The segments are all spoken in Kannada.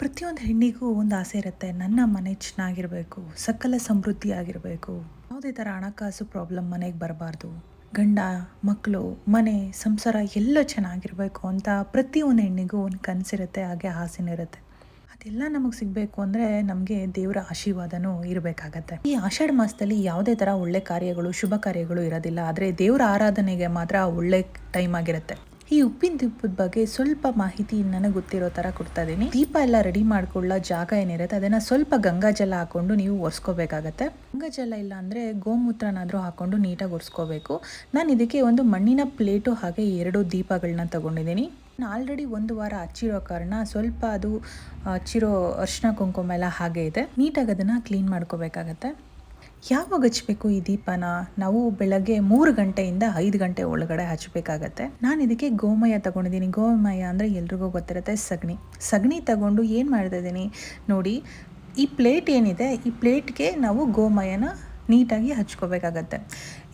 ಪ್ರತಿಯೊಂದು ಹೆಣ್ಣಿಗೂ ಒಂದು ಆಸೆ ಇರುತ್ತೆ, ನನ್ನ ಮನೆ ಚೆನ್ನಾಗಿರಬೇಕು, ಸಕಲ ಸಮೃದ್ಧಿ ಆಗಿರಬೇಕು. ಯಾವುದೇ ಥರ ಹಣಕಾಸು ಪ್ರಾಬ್ಲಮ್ ಮನೆಗೆ ಬರಬಾರ್ದು. ಗಂಡ ಮಕ್ಕಳು ಮನೆ, ಸಂಸಾರ ಎಲ್ಲ ಚೆನ್ನಾಗಿರಬೇಕು ಅಂತ ಪ್ರತಿಯೊಂದು ಹೆಣ್ಣಿಗೂ ಒಂದು ಕನಸಿರುತ್ತೆ ಹಾಗೆ ಆಸೆನೂ ಇರುತ್ತೆ. ಅದೆಲ್ಲ ನಮಗೆ ಸಿಗಬೇಕು ಅಂದರೆ ನಮಗೆ ದೇವರ ಆಶೀರ್ವಾದನೂ ಇರಬೇಕಾಗತ್ತೆ. ಈ ಆಷಾಢ ಮಾಸದಲ್ಲಿ ಯಾವುದೇ ಥರ ಒಳ್ಳೆ ಕಾರ್ಯಗಳು, ಶುಭ ಕಾರ್ಯಗಳು ಇರೋದಿಲ್ಲ, ಆದರೆ ದೇವರ ಆರಾಧನೆಗೆ ಮಾತ್ರ ಒಳ್ಳೆ ಟೈಮ್ ಆಗಿರುತ್ತೆ. ಈ ಉಪ್ಪಿನ ದೀಪದ ಬಗ್ಗೆ ಸ್ವಲ್ಪ ಮಾಹಿತಿ ನನಗೆ ಗೊತ್ತಿರೋ ಥರ ಕೊಡ್ತಾ ಇದ್ದೀನಿ ದೀಪ ಎಲ್ಲ ರೆಡಿ ಮಾಡ್ಕೊಳ್ಳೋ ಜಾಗ ಏನಿರುತ್ತೆ, ಅದನ್ನು ಸ್ವಲ್ಪ ಗಂಗಾ ಜಲ ಹಾಕೊಂಡು ನೀವು ಒರೆಸ್ಕೋಬೇಕಾಗತ್ತೆ. ಗಂಗಾ ಜಲ ಇಲ್ಲ ಅಂದರೆ ಗೋಮೂತ್ರನಾದರೂ ಹಾಕೊಂಡು ನೀಟಾಗಿ ಒರೆಸ್ಕೋಬೇಕು. ನಾನು ಇದಕ್ಕೆ ಒಂದು ಮಣ್ಣಿನ ಪ್ಲೇಟು ಹಾಗೆ ಎರಡು ದೀಪಗಳನ್ನ ತಗೊಂಡಿದ್ದೀನಿ ನಾನು ಆಲ್ರೆಡಿ ಒಂದು ವಾರ ಹಚ್ಚಿರೋ ಕಾರಣ ಸ್ವಲ್ಪ ಅದು ಹಚ್ಚಿರೋ ಅರ್ಶಿನ ಕುಂಕುಮ ಎಲ್ಲ ಹಾಗೆ ಇದೆ. ನೀಟಾಗಿ ಅದನ್ನು ಕ್ಲೀನ್ ಮಾಡ್ಕೋಬೇಕಾಗತ್ತೆ. ಯಾವಾಗ ಹಚ್ಚಬೇಕು ಈ ದೀಪನ? ನಾವು ಬೆಳಗ್ಗೆ ಮೂರು ಗಂಟೆಯಿಂದ ಐದು ಗಂಟೆ ಒಳಗಡೆ ಹಚ್ಚಬೇಕಾಗತ್ತೆ. ನಾನು ಇದಕ್ಕೆ ಗೋಮಯ ತಗೊಂಡಿದ್ದೀನಿ. ಗೋಮಯ ಅಂದರೆ ಎಲ್ರಿಗೂ ಗೊತ್ತಿರುತ್ತೆ ಸಗಣಿ. ಸಗಣಿ ತಗೊಂಡು ಏನು ಮಾಡ್ತಾ ಇದ್ದೀನಿ? ನೋಡಿ, ಈ ಪ್ಲೇಟ್ ಏನಿದೆ, ಈ ಪ್ಲೇಟ್ಗೆ ನಾವು ಗೋಮಯನ ನೀಟಾಗಿ ಹಚ್ಕೋಬೇಕಾಗತ್ತೆ.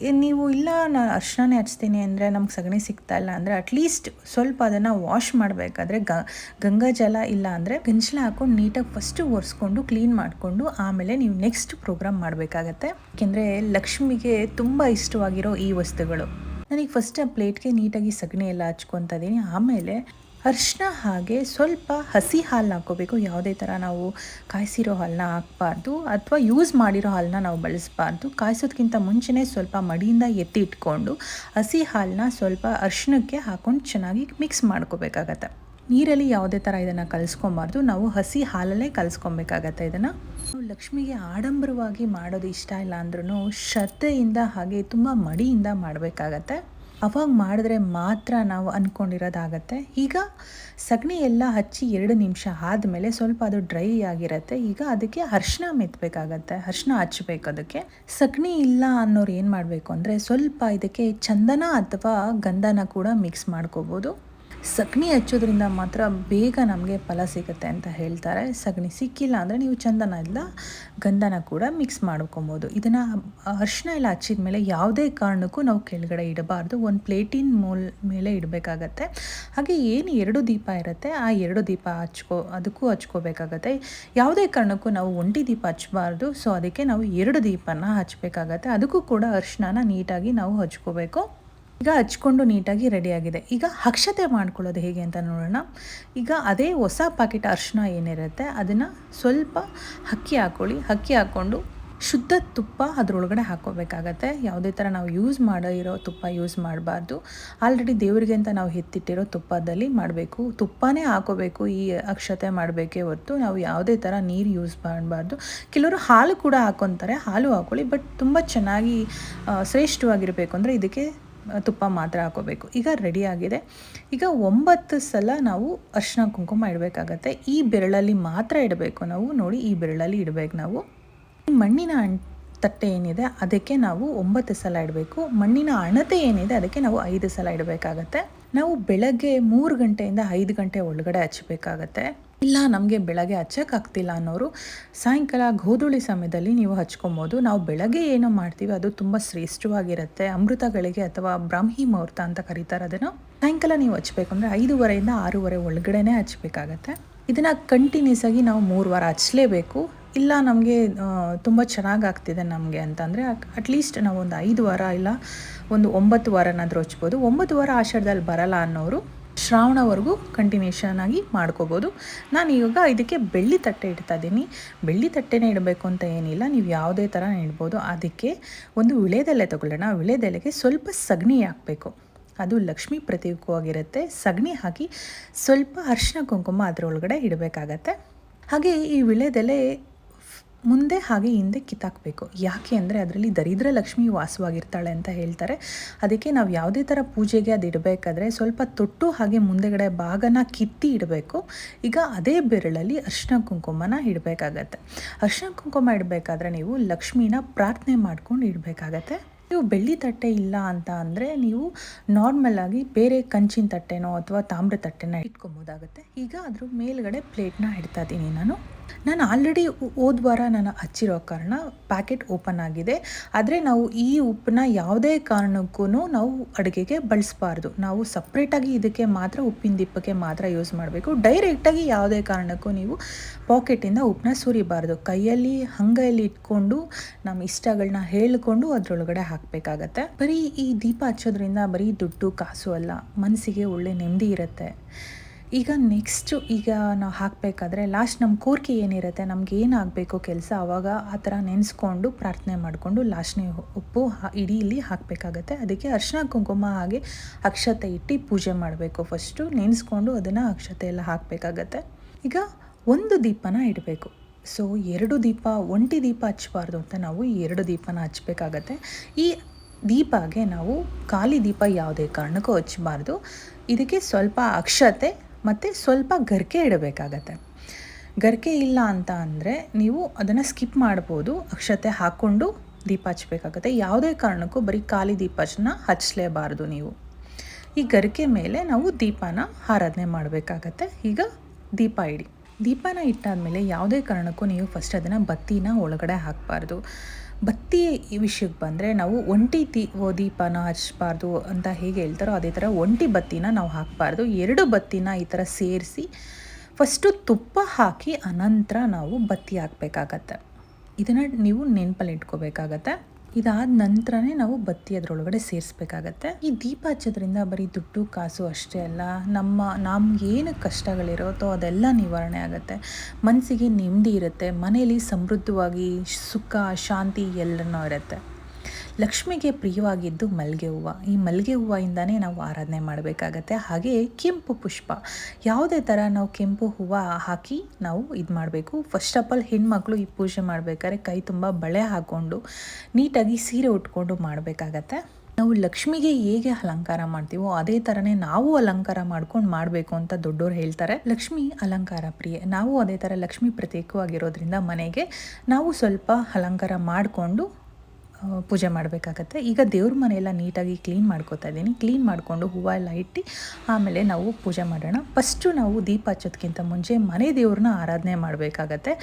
ನೀವು ಇಲ್ಲ ನಾನು ಅರ್ಶನೇ ಹಚ್ತೀನಿ ಅಂದರೆ ನಮ್ಗೆ ಸಗಣಿ ಸಿಗ್ತಾ ಇಲ್ಲ ಅಂದರೆ ಅಟ್ಲೀಸ್ಟ್ ಸ್ವಲ್ಪ ಅದನ್ನು ವಾಶ್ ಮಾಡಬೇಕಾದ್ರೆ ಗ, ಗಂಗಾ ಜಲ ಇಲ್ಲ ಅಂದರೆ ಗಂಜಲ ಹಾಕೊಂಡು ನೀಟಾಗಿ ಫಸ್ಟು ಒರೆಸ್ಕೊಂಡು ಕ್ಲೀನ್ ಮಾಡಿಕೊಂಡು ಆಮೇಲೆ ನೀವು ನೆಕ್ಸ್ಟ್ ಪ್ರೋಗ್ರಾಮ್ ಮಾಡಬೇಕಾಗತ್ತೆ. ಯಾಕೆಂದರೆ ಲಕ್ಷ್ಮಿಗೆ ತುಂಬ ಇಷ್ಟವಾಗಿರೋ ಈ ವಸ್ತುಗಳು. ನನಗೆ ಫಸ್ಟ್ ಆ ಪ್ಲೇಟ್ಗೆ ನೀಟಾಗಿ ಸಗಣಿ ಎಲ್ಲ ಹಚ್ಕೊತಾ ಇದ್ದೀನಿ. ಆಮೇಲೆ ಅರ್ಶಿನ ಹಾಗೆ ಸ್ವಲ್ಪ ಹಸಿ ಹಾಲನ್ನ ಹಾಕ್ಕೋಬೇಕು. ಯಾವುದೇ ಥರ ನಾವು ಕಾಯಿಸಿರೋ ಹಾಲನ್ನ ಹಾಕ್ಬಾರ್ದು ಅಥವಾ ಯೂಸ್ ಮಾಡಿರೋ ಹಾಲನ್ನ ನಾವು ಬಳಸಬಾರ್ದು. ಕಾಯಿಸೋದಕ್ಕಿಂತ ಮುಂಚೆನೇ ಸ್ವಲ್ಪ ಮಡಿಯಿಂದ ಎತ್ತಿ ಇಟ್ಕೊಂಡು ಹಸಿ ಹಾಲನ್ನ ಸ್ವಲ್ಪ ಅರ್ಶಿನಕ್ಕೆ ಹಾಕ್ಕೊಂಡು ಚೆನ್ನಾಗಿ ಮಿಕ್ಸ್ ಮಾಡ್ಕೋಬೇಕಾಗತ್ತೆ. ನೀರಲ್ಲಿ ಯಾವುದೇ ಥರ ಇದನ್ನು ಕಲಿಸ್ಕೊಬಾರ್ದು. ನಾವು ಹಸಿ ಹಾಲಲ್ಲೇ ಕಲಿಸ್ಕೊಬೇಕಾಗತ್ತೆ ಇದನ್ನು. ಲಕ್ಷ್ಮಿಗೆ ಆಡಂಬರವಾಗಿ ಮಾಡೋದು ಇಷ್ಟ ಇಲ್ಲ ಅಂದ್ರೂ ಶ್ರದ್ಧೆಯಿಂದ ಹಾಗೆ ತುಂಬ ಮಡಿಯಿಂದ ಮಾಡಬೇಕಾಗತ್ತೆ. ಅವಾಗ ಮಾಡಿದ್ರೆ ಮಾತ್ರ ನಾವು ಅಂದ್ಕೊಂಡಿರೋದಾಗತ್ತೆ ಈಗ ಸಗಣಿ ಎಲ್ಲ ಹಚ್ಚಿ ಎರಡು ನಿಮಿಷ ಆದಮೇಲೆ ಸ್ವಲ್ಪ ಅದು ಡ್ರೈ ಆಗಿರುತ್ತೆ. ಈಗ ಅದಕ್ಕೆ ಅರ್ಶಿನ ಮೆತ್ತಬೇಕಾಗತ್ತೆ ಅರ್ಶಿನ ಹಚ್ಚಬೇಕು ಅದಕ್ಕೆ. ಸಗಣಿ ಇಲ್ಲ ಅನ್ನೋರು ಏನು ಮಾಡಬೇಕು ಅಂದರೆ ಸ್ವಲ್ಪ ಇದಕ್ಕೆ ಚಂದನ ಅಥವಾ ಗಂಧನ ಕೂಡ ಮಿಕ್ಸ್ ಮಾಡ್ಕೋಬೋದು. ಸಗಣಿ ಹಚ್ಚೋದ್ರಿಂದ ಮಾತ್ರ ಬೇಗ ನಮಗೆ ಫಲ ಸಿಗುತ್ತೆ ಅಂತ ಹೇಳ್ತಾರೆ. ಸಗಣಿ ಸಿಕ್ಕಿಲ್ಲ ಅಂದರೆ ನೀವು ಚಂದನ ಇಲ್ಲ, ಗಂಧನ ಕೂಡ ಮಿಕ್ಸ್ ಮಾಡ್ಕೊಬೋದು. ಇದನ್ನು ಅರ್ಶಿನ ಎಲ್ಲ ಹಚ್ಚಿದ ಮೇಲೆ ಯಾವುದೇ ಕಾರಣಕ್ಕೂ ನಾವು ಕೆಳಗಡೆ ಇಡಬಾರ್ದು. ಒಂದು ಪ್ಲೇಟಿನ ಮೋಲ್ ಮೇಲೆ ಇಡಬೇಕಾಗತ್ತೆ. ಹಾಗೆ ಏನು ಎರಡು ದೀಪ ಇರುತ್ತೆ, ಆ ಎರಡು ದೀಪ ಹಚ್ಕೋ, ಅದಕ್ಕೂ ಹಚ್ಕೋಬೇಕಾಗತ್ತೆ. ಯಾವುದೇ ಕಾರಣಕ್ಕೂ ನಾವು ಒಂಟಿ ದೀಪ ಹಚ್ಚಬಾರ್ದು ಸೊ ಅದಕ್ಕೆ ನಾವು ಎರಡು ದೀಪನ ಹಚ್ಚಬೇಕಾಗತ್ತೆ ಅದಕ್ಕೂ ಕೂಡ ಅರ್ಶಿನ ನೀಟಾಗಿ ನಾವು ಹಚ್ಕೋಬೇಕು. ಈಗ ಹಚ್ಕೊಂಡು ನೀಟಾಗಿ ರೆಡಿಯಾಗಿದೆ ಈಗ ಅಕ್ಷತೆ ಮಾಡ್ಕೊಳ್ಳೋದು ಹೇಗೆ ಅಂತ ನೋಡೋಣ. ಈಗ ಅದೇ ಹೊಸ ಪಾಕೆಟ್ ಅರಿಶಿನ ಏನಿರುತ್ತೆ, ಅದನ್ನು ಸ್ವಲ್ಪ ಅಕ್ಕಿ ಹಾಕ್ಕೊಳ್ಳಿ ಅಕ್ಕಿ ಹಾಕ್ಕೊಂಡು ಶುದ್ಧ ತುಪ್ಪ ಅದರೊಳಗಡೆ ಹಾಕೋಬೇಕಾಗತ್ತೆ ಯಾವುದೇ ಥರ ನಾವು ಯೂಸ್ ಮಾಡೋ ಇರೋ ತುಪ್ಪ ಯೂಸ್ ಮಾಡಬಾರ್ದು. ಆಲ್ರೆಡಿ ದೇವರಿಗೆ ಅಂತ ನಾವು ಎತ್ತಿಟ್ಟಿರೋ ತುಪ್ಪದಲ್ಲಿ ಮಾಡಬೇಕು. ತುಪ್ಪನೇ ಹಾಕೋಬೇಕು ಈ ಅಕ್ಷತೆ ಮಾಡಬೇಕೇ ಹೊರತು. ನಾವು ಯಾವುದೇ ಥರ ನೀರು ಯೂಸ್ ಮಾಡಬಾರ್ದು. ಕೆಲವರು ಹಾಲು ಕೂಡ ಹಾಕೊತಾರೆ. ಹಾಲು ಹಾಕೊಳ್ಳಿ ಬಟ್ ತುಂಬ ಚೆನ್ನಾಗಿ ಶ್ರೇಷ್ಠವಾಗಿರಬೇಕು. ಅಂದರೆ ಇದಕ್ಕೆ ತುಪ್ಪ ಮಾತ್ರ ಹಾಕೋಬೇಕು. ಈಗ ರೆಡಿಯಾಗಿದೆ ಈಗ ಒಂಬತ್ತು ಸಲ ನಾವು ಅರ್ಶಿನ ಕುಂಕುಮ ಇಡಬೇಕಾಗತ್ತೆ. ಈ ಬೆರಳಲ್ಲಿ ಮಾತ್ರ ಇಡಬೇಕು ನಾವು. ನೋಡಿ, ಈ ಬೆರಳಲ್ಲಿ ಇಡಬೇಕು ನಾವು. ಮಣ್ಣಿನ ತಟ್ಟೆ ಏನಿದೆ, ಅದಕ್ಕೆ ನಾವು ಒಂಬತ್ತು ಸಲ ಇಡಬೇಕು. ಮಣ್ಣಿನ ಅಣತೆ ಏನಿದೆ, ಅದಕ್ಕೆ ನಾವು ಐದು ಸಲ ಇಡಬೇಕಾಗತ್ತೆ. ನಾವು ಬೆಳಗ್ಗೆ ಮೂರು ಗಂಟೆಯಿಂದ ಐದು ಗಂಟೆ ಒಳಗಡೆ ಹಚ್ಚಬೇಕಾಗತ್ತೆ ಇಲ್ಲ, ನಮಗೆ ಬೆಳಗ್ಗೆ ಹಚ್ಚೋಕ್ಕಾಗ್ತಿಲ್ಲ ಅನ್ನೋರು ಸಾಯಂಕಾಲ ಗೋಧೂಳಿ ಸಮಯದಲ್ಲಿ ನೀವು ಹಚ್ಕೊಬೋದು. ನಾವು ಬೆಳಗ್ಗೆ ಏನು ಮಾಡ್ತೀವಿ, ಅದು ತುಂಬ ಶ್ರೇಷ್ಠವಾಗಿರುತ್ತೆ. ಅಮೃತಗಳಿಗೆ ಅಥವಾ ಬ್ರಾಹ್ಮಿ ಮುಹೂರ್ತ ಅಂತ ಕರೀತಾರೆ ಅದನ್ನು. ಸಾಯಂಕಾಲ ನೀವು ಹಚ್ಬೇಕು ಅಂದರೆ ಐದೂವರೆಯಿಂದ ಆರೂವರೆ ಒಳಗಡೆನೇ ಹಚ್ಬೇಕಾಗತ್ತೆ. ಇದನ್ನು ಕಂಟಿನ್ಯೂಸ್ ಆಗಿ ನಾವು ಮೂರು ವಾರ ಹಚ್ಚಲೇಬೇಕು ಇಲ್ಲ, ನಮಗೆ ತುಂಬ ಚೆನ್ನಾಗಿ ಆಗ್ತಿದೆ ನಮಗೆ ಅಂತಂದರೆ ಅಟ್ಲೀಸ್ಟ್ ನಾವು ಒಂದು ಐದು ವಾರ ಇಲ್ಲ, ಒಂದು ಒಂಬತ್ತು ವಾರನಾದರೂ ಹಚ್ಬೋದು. ಒಂಬತ್ತು ವಾರ ಆಷಾಢದಲ್ಲಿ ಬರಲ್ಲ ಅನ್ನೋರು ಶ್ರಾವಣವರೆಗೂ ಕಂಟಿನ್ಯೂಷನ್ ಆಗಿ ಮಾಡ್ಕೋಬೋದು. ನಾನು ಇವಾಗ ಇದಕ್ಕೆ ಬೆಳ್ಳಿ ತಟ್ಟೆ ಇಡ್ತಾ ಇದ್ದೀನಿ. ಬೆಳ್ಳಿ ತಟ್ಟೆನೇ ಇಡಬೇಕು ಅಂತ ಏನಿಲ್ಲ. ನೀವು ಯಾವುದೇ ಥರ ಇಡ್ಬೋದು. ಅದಕ್ಕೆ ಒಂದು ವಿಳೆದೆಲೆ ತಗೊಳ್ಳೋಣ. ವಿಳೆದೆಲೆಗೆ ಸ್ವಲ್ಪ ಸಗಣಿ ಹಾಕಬೇಕು. ಅದು ಲಕ್ಷ್ಮೀ ಪ್ರತೀಕವಾಗಿರುತ್ತೆ ಸಗಣಿ ಹಾಕಿ ಸ್ವಲ್ಪ ಅರ್ಶಿನ ಕುಂಕುಮ ಅದರೊಳಗಡೆ ಇಡಬೇಕಾಗತ್ತೆ. ಹಾಗೆ ಈ ವಿಳೆದೆಲೆ ಮುಂದೆ ಹಾಗೆ ಹಿಂದೆ ಕಿತ್ತಾಕಬೇಕು. ಯಾಕೆ ಅಂದರೆ ಅದರಲ್ಲಿ ದರಿದ್ರ ಲಕ್ಷ್ಮಿ ವಾಸವಾಗಿರ್ತಾಳೆ ಅಂತ ಹೇಳ್ತಾರೆ. ಅದಕ್ಕೆ ನಾವು ಯಾವುದೇ ಥರ ಪೂಜೆಗೆ ಅದು ಇಡಬೇಕಾದ್ರೆ ಸ್ವಲ್ಪ ತೊಟ್ಟು ಹಾಗೆ ಮುಂದೆಗಡೆ ಭಾಗನ ಕಿತ್ತಿ ಇಡಬೇಕು. ಈಗ ಅದೇ ಬೆರಳಲ್ಲಿ ಅರ್ಶಿನ ಕುಂಕುಮನ ಇಡಬೇಕಾಗತ್ತೆ. ಅರ್ಶಿನ ಕುಂಕುಮ ಇಡಬೇಕಾದ್ರೆ ನೀವು ಲಕ್ಷ್ಮಿನ ಪ್ರಾರ್ಥನೆ ಮಾಡ್ಕೊಂಡು ಇಡಬೇಕಾಗತ್ತೆ. ನೀವು ಬೆಳ್ಳಿ ತಟ್ಟೆ ಇಲ್ಲ ಅಂತ ಅಂದರೆ ನೀವು ನಾರ್ಮಲ್ ಆಗಿ ಬೇರೆ ಕಂಚಿನ ತಟ್ಟೆನೋ ಅಥವಾ ತಾಮ್ರ ತಟ್ಟೆನ ಇಟ್ಕೊಬೋದಾಗುತ್ತೆ. ಈಗ ಅದ್ರ ಮೇಲ್ಗಡೆ ಪ್ಲೇಟ್ನ ಇಡ್ತಾ ಇದ್ದೀನಿ ನಾನು. ನಾನು ಆಲ್ರೆಡಿ ಹೋದ ವಾರ ನಾನು ಹಚ್ಚಿರೋ ಕಾರಣ ಪ್ಯಾಕೆಟ್ ಓಪನ್ ಆಗಿದೆ. ಆದರೆ ನಾವು ಈ ಉಪ್ಪನ್ನ ಯಾವುದೇ ಕಾರಣಕ್ಕೂ ನಾವು ಅಡುಗೆಗೆ ಬಳಸಬಾರ್ದು. ನಾವು ಸಪ್ರೇಟಾಗಿ ಇದಕ್ಕೆ ಮಾತ್ರ ಉಪ್ಪಿನ ದಿಪ್ಪಕ್ಕೆ ಮಾತ್ರ ಯೂಸ್ ಮಾಡಬೇಕು. ಡೈರೆಕ್ಟಾಗಿ ಯಾವುದೇ ಕಾರಣಕ್ಕೂ ನೀವು ಪಾಕೆಟಿಂದ ಉಪ್ಪನ್ನ ಸುರಿಬಾರ್ದು. ಕೈಯಲ್ಲಿ ಹಂಗೈಯಲ್ಲಿ ಇಟ್ಕೊಂಡು, ನಮ್ಮ ಇಷ್ಟಗಳನ್ನ ಹೇಳಿಕೊಂಡು ಅದರೊಳಗಡೆ ಹಾಕಬೇಕಾಗತ್ತೆ. ಬರೀ ಈ ದೀಪ ಹಚ್ಚೋದ್ರಿಂದ ಬರೀ ದುಡ್ಡು, ಕಾಸು ಅಲ್ಲ, ಮನಸ್ಸಿಗೆ ಒಳ್ಳೆ ನೆಮ್ಮದಿ ಇರುತ್ತೆ. ಈಗ ನೆಕ್ಸ್ಟು ಈಗ ನಾವು ಹಾಕಬೇಕಾದ್ರೆ ಲಾಸ್ಟ್ ನಮ್ಮ ಕೋರಿಕೆ ಏನಿರುತ್ತೆ, ನಮ್ಗೆ ಏನಾಗಬೇಕು ಕೆಲಸ ಆವಾಗ ಆ ಥರ ನೆನೆಸ್ಕೊಂಡು ಪ್ರಾರ್ಥನೆ ಮಾಡಿಕೊಂಡು ಲಾಸ್ಟ್ನೇ ಉಪ್ಪು ಇಡೀ ಇಲ್ಲಿ ಹಾಕಬೇಕಾಗತ್ತೆ. ಅದಕ್ಕೆ ಅರ್ಶಿನ ಕುಂಕುಮ ಹಾಗೆ ಅಕ್ಷತೆ ಇಟ್ಟು ಪೂಜೆ ಮಾಡಬೇಕು. ಫಸ್ಟು ನೆನೆಸ್ಕೊಂಡು ಅದನ್ನು ಅಕ್ಷತೆ ಎಲ್ಲ ಹಾಕಬೇಕಾಗತ್ತೆ. ಈಗ ಒಂದು ದೀಪನ ಇಡಬೇಕು. ಸೊ ಎರಡು ದೀಪ, ಒಂಟಿ ದೀಪ ಹಚ್ಚಬಾರ್ದು ಅಂತ ನಾವು ಈ ಎರಡು ದೀಪನ ಹಚ್ಚಬೇಕಾಗತ್ತೆ. ಈ ದೀಪಗೆ ನಾವು ಖಾಲಿ ದೀಪ ಯಾವುದೇ ಕಾರಣಕ್ಕೂ ಹಚ್ಚಬಾರ್ದು. ಇದಕ್ಕೆ ಸ್ವಲ್ಪ ಅಕ್ಷತೆ ಮತ್ತು ಸ್ವಲ್ಪ ಗರಿಕೆ ಇಡಬೇಕಾಗತ್ತೆ. ಗರಿಕೆ ಇಲ್ಲ ಅಂತ ಅಂದರೆ ನೀವು ಅದನ್ನು ಸ್ಕಿಪ್ ಮಾಡ್ಬೋದು, ಅಕ್ಷತೆ ಹಾಕ್ಕೊಂಡು ದೀಪ ಹಚ್ಚಬೇಕಾಗತ್ತೆ. ಯಾವುದೇ ಕಾರಣಕ್ಕೂ ಬರೀ ಖಾಲಿ ದೀಪನ ಹಚ್ಚಲೇಬಾರ್ದು ನೀವು. ಈ ಗರಿಕೆ ಮೇಲೆ ನಾವು ದೀಪನ ಆರಾಧನೆ ಮಾಡಬೇಕಾಗತ್ತೆ. ಈಗ ದೀಪ ಇಡಿ. ದೀಪನ ಇಟ್ಟಾದಮೇಲೆ ಯಾವುದೇ ಕಾರಣಕ್ಕೂ ನೀವು ಫಸ್ಟ್ ಅದನ್ನು ಬತ್ತಿನ ಒಳಗಡೆ ಹಾಕಬಾರ್ದು. ಬತ್ತಿ ಈ ವಿಷಯಕ್ಕೆ ಬಂದರೆ ನಾವು ಒಂಟಿ ತಿ ದೀಪನ ಹಚ್ಚಬಾರ್ದು ಅಂತ ಹೇಗೆ ಹೇಳ್ತಾರೋ ಅದೇ ಥರ ಒಂಟಿ ಬತ್ತಿನ ನಾವು ಹಾಕಬಾರ್ದು. ಎರಡು ಬತ್ತಿನ ಈ ಥರ ಸೇರಿಸಿ ಫಸ್ಟು ತುಪ್ಪ ಹಾಕಿ ಅನಂತರ ನಾವು ಬತ್ತಿ ಹಾಕಬೇಕಾಗತ್ತೆ. ಇದನ್ನು ನೀವು ನೆನಪಲ್ಲಿ ಇಟ್ಕೋಬೇಕಾಗತ್ತೆ. ಇದಾದ ನಂತರನೇ ನಾವು ಬತ್ತಿ ಅದರೊಳಗಡೆ ಸೇರಿಸ್ಬೇಕಾಗತ್ತೆ. ಈ ದೀಪ ಹಚ್ಚೋದ್ರಿಂದ ಬರೀ ದುಡ್ಡು, ಕಾಸು ಅಷ್ಟೇ ಅಲ್ಲ, ನಮ್ಮ ನಮ್ಗೇನು ಕಷ್ಟಗಳಿರುತ್ತೋ ಅದೆಲ್ಲ ನಿವಾರಣೆ ಆಗುತ್ತೆ. ಮನಸ್ಸಿಗೆ ನೆಮ್ಮದಿ ಇರುತ್ತೆ, ಮನೆಯಲ್ಲಿ ಸಮೃದ್ಧವಾಗಿ ಸುಖ, ಶಾಂತಿ ಎಲ್ಲನೂ ಇರುತ್ತೆ. ಲಕ್ಷ್ಮಿಗೆ ಪ್ರಿಯವಾಗಿದ್ದು ಮಲ್ಲಿಗೆ ಹೂವು. ಈ ಮಲ್ಲಿಗೆ ಹೂವಿಂದನೇ ನಾವು ಆರಾಧನೆ ಮಾಡಬೇಕಾಗತ್ತೆ. ಹಾಗೆ ಕೆಂಪು ಪುಷ್ಪ. ಯಾವುದೇ ಥರ ನಾವು ಕೆಂಪು ಹೂವು ಹಾಕಿ ನಾವು ಇದು ಮಾಡಬೇಕು. ಫಸ್ಟ್ ಆಫ್ ಆಲ್ ಹೆಣ್ಮಕ್ಳು ಈ ಪೂಜೆ ಮಾಡಬೇಕಾದ್ರೆ ಕೈ ತುಂಬ ಬಳೆ ಹಾಕ್ಕೊಂಡು ನೀಟಾಗಿ ಸೀರೆ ಉಟ್ಕೊಂಡು ಮಾಡಬೇಕಾಗತ್ತೆ. ನಾವು ಲಕ್ಷ್ಮಿಗೆ ಹೇಗೆ ಅಲಂಕಾರ ಮಾಡ್ತೀವೋ ಅದೇ ಥರನೇ ನಾವು ಅಲಂಕಾರ ಮಾಡ್ಕೊಂಡು ಮಾಡಬೇಕು ಅಂತ ದೊಡ್ಡೋರು ಹೇಳ್ತಾರೆ. ಲಕ್ಷ್ಮಿ ಅಲಂಕಾರ ಪ್ರಿಯೆ. ನಾವು ಅದೇ ಥರ ಲಕ್ಷ್ಮಿ ಪ್ರತ್ಯೇಕವಾಗಿರೋದ್ರಿಂದ ಮನೆಗೆ ನಾವು ಸ್ವಲ್ಪ ಅಲಂಕಾರ ಮಾಡಿಕೊಂಡು ಪೂಜೆ ಮಾಡಬೇಕಾಗತ್ತೆ. ಈಗ ದೇವ್ರ ಮನೆಯೆಲ್ಲ ನೀಟಾಗಿ ಕ್ಲೀನ್ ಮಾಡ್ಕೋತಾ ಇದ್ದೀನಿ. ಕ್ಲೀನ್ ಮಾಡಿಕೊಂಡು ಹೂವು ಎಲ್ಲ ಇಟ್ಟು ಆಮೇಲೆ ನಾವು ಪೂಜೆ ಮಾಡೋಣ. ಫಸ್ಟು ನಾವು ದೀಪ ಹಚ್ಚೋದಕ್ಕಿಂತ ಮುಂಚೆ ಮನೆ ದೇವ್ರನ್ನ ಆರಾಧನೆ ಮಾಡಬೇಕಾಗತ್ತೆ.